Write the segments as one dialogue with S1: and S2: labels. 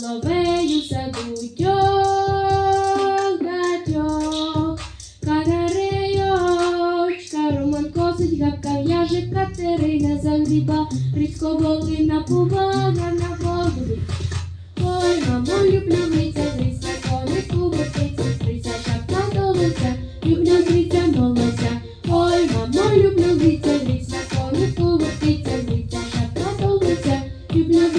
S1: соловею садуть на трьох, Канарейочка, Роман косить, гавка в'яже, Катерина загріба, Рідко волина повага на воду. Ой, мамо, люблю митя, трися, конику, висиця, трися, шапка долиця, люблю зриця, молося. Ой, мамо, люблю виця, трися, конику, висиця, трися, шапка долиця, люблю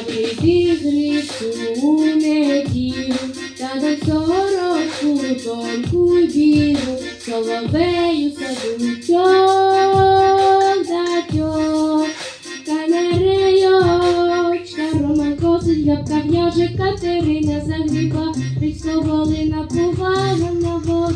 S1: Так прийди грицю у неділю, та до сорочку тонку білу, соловею садучок датьок, канареєчка, роман косить, габка в'яже, Катерина загріба, Рицько волина повага на воду